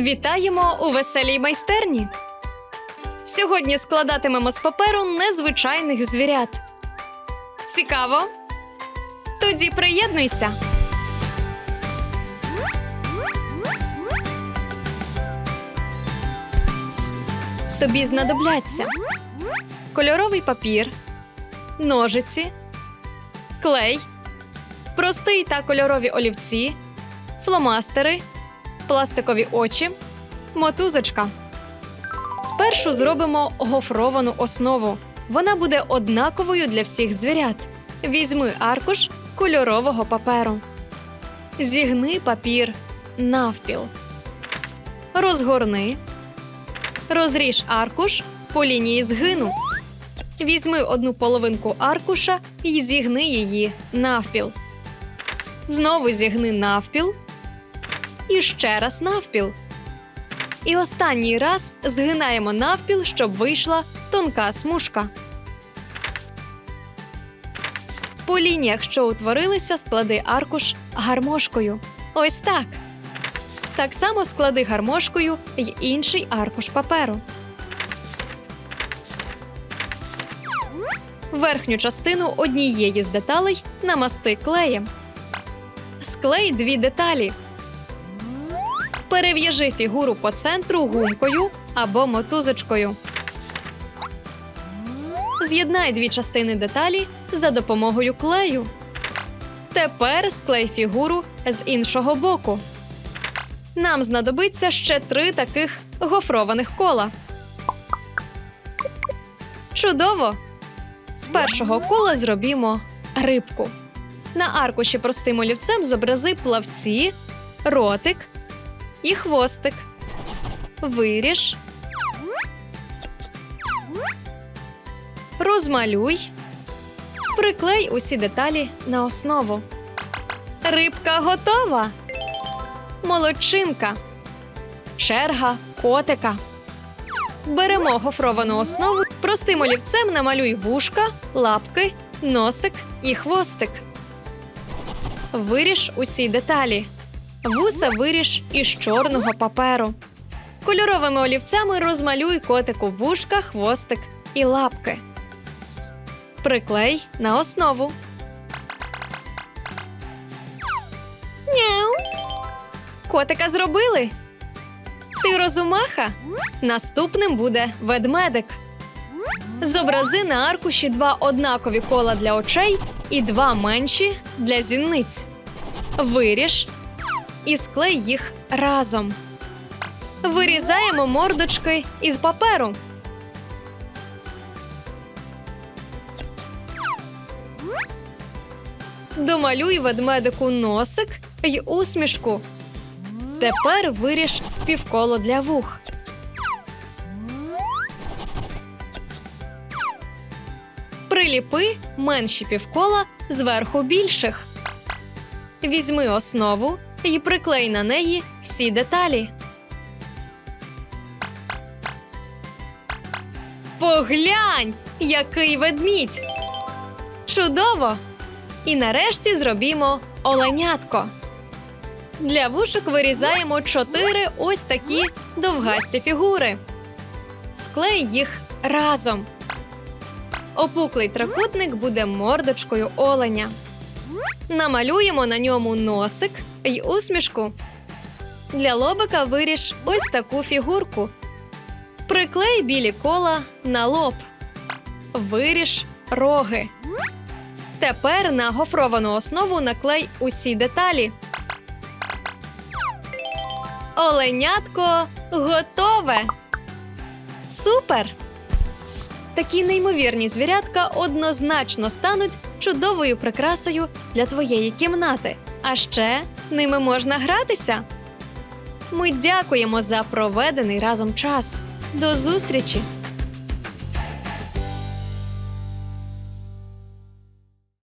Вітаємо у веселій майстерні. Сьогодні складатимемо з паперу незвичайних звірят. Цікаво? Тоді приєднуйся. Тобі знадобляться кольоровий папір, ножиці, клей, простий та кольорові олівці, фломастери, пластикові очі, мотузочка. Спершу зробимо гофровану основу. Вона буде однаковою для всіх звірят. Візьми аркуш кольорового паперу. Зігни папір навпіл. Розгорни. Розріж аркуш по лінії згину. Візьми одну половинку аркуша і зігни її навпіл. Знову зігни навпіл. І ще раз навпіл. І останній раз згинаємо навпіл, щоб вийшла тонка смужка. По лініях, що утворилися, склади аркуш гармошкою. Ось так. Так само склади гармошкою й інший аркуш паперу. Верхню частину однієї з деталей намасти клеєм. Склей дві деталі. Перев'яжи фігуру по центру гумкою або мотузочкою. З'єднай дві частини деталі за допомогою клею. Тепер склей фігуру з іншого боку. Нам знадобиться ще три таких гофрованих кола. Чудово! З першого кола зробімо рибку. На аркуші простим олівцем зобрази плавці, ротик і хвостик. Виріж. Розмалюй. Приклей усі деталі на основу. Рибка готова. Молодчинка. Черга котика. Беремо гофровану основу, простим олівцем намалюй вушка, лапки, носик і хвостик. Виріж усі деталі. Вуса виріж із чорного паперу. Кольоровими олівцями розмалюй котику вушка, хвостик і лапки. Приклей на основу. Няу. Котика зробили. Ти розумаха? Наступним буде ведмедик. Зобрази на аркуші два однакові кола для очей і два менші для зіниць. Виріж і склей їх разом. Вирізаємо мордочки із паперу. Домалюй ведмедику носик й усмішку. Тепер виріж півколо для вух. Приліпи менші півкола зверху більших. Візьми основу і приклей на неї всі деталі. Поглянь, який ведмідь! Чудово! І нарешті зробімо оленятко. Для вушок вирізаємо чотири ось такі довгасті фігури. Склей їх разом. Опуклий трикутник буде мордочкою оленя. Намалюємо на ньому носик й усмішку. Для лобика виріж ось таку фігурку. Приклей білі кола на лоб. Виріж роги. Тепер на гофровану основу наклей усі деталі. Оленятко готове. Супер! Такі неймовірні звірятка однозначно стануть чудовою прикрасою для твоєї кімнати. А ще ними можна гратися. Ми дякуємо за проведений разом час. До зустрічі!